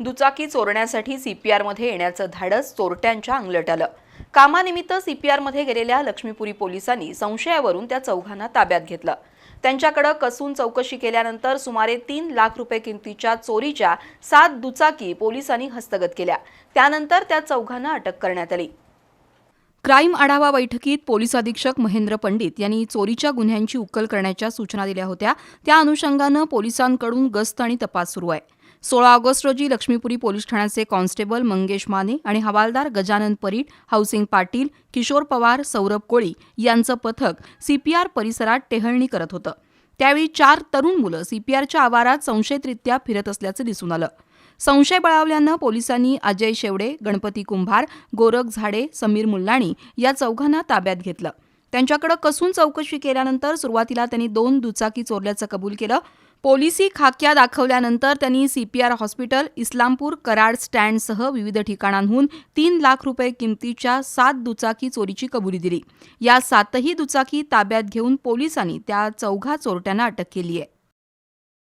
दुचाकी चोरण्यासाठी सीपीआरमध्ये येण्याचं धाडस चोरट्यांच्या अंगलट आलं. कामानिमित्त सीपीआरमध्ये गेलेल्या लक्ष्मीपुरी पोलिसांनी संशयावरून त्या चौघांना ताब्यात घेतलं. त्यांच्याकडं कसून चौकशी केल्यानंतर सुमारे तीन लाख रुपये किमतीच्या चोरीच्या सात दुचाकी पोलिसांनी हस्तगत केल्या. त्यानंतर त्या चौघांना अटक करण्यात आली. क्राईम आढावा बैठकीत पोलीस अधीक्षक महेंद्र पंडित यांनी चोरीच्या गुन्ह्यांची उकल करण्याच्या सूचना दिल्या होत्या. त्या अनुषंगानं पोलिसांकडून गस्त आणि तपास सुरू आहे. सोळा ऑगस्ट रोजी लक्ष्मीपुरी पोलीस ठाण्याचे कॉन्स्टेबल मंगेश माने आणि हवालदार गजानन परीट हाऊसिंग पाटील किशोर पवार सौरभ कोळी यांचं पथक सीपीआर परिसरात टेहळणी करत होतं. त्यावेळी चार तरुण मुलं सीपीआरच्या आवारात संशयितरित्या फिरत असल्याचं दिसून आलं. संशय बळावल्यानं पोलिसांनी अजय शेवडे गणपती कुंभार गोरख झाडे समीर मुल्लाणी या चौघांना ताब्यात घेतलं. त्यांच्याकडे कसून चौकशी केल्यानंतर सुरुवातीला त्यांनी दोन दुचाकी चोरल्याचं कबूल केलं. पोलिसी खाक्या दाखवल्यानंतर त्यांनी सीपीआर हॉस्पिटल इस्लामपूर कराड स्टँडसह विविध ठिकाणांहून तीन लाख रुपये किमतीच्या सात दुचाकी चोरीची कबुली दिली. या सातही दुचाकी ताब्यात घेऊन पोलिसांनी त्या चौघा चोरट्यांना अटक केली आहे.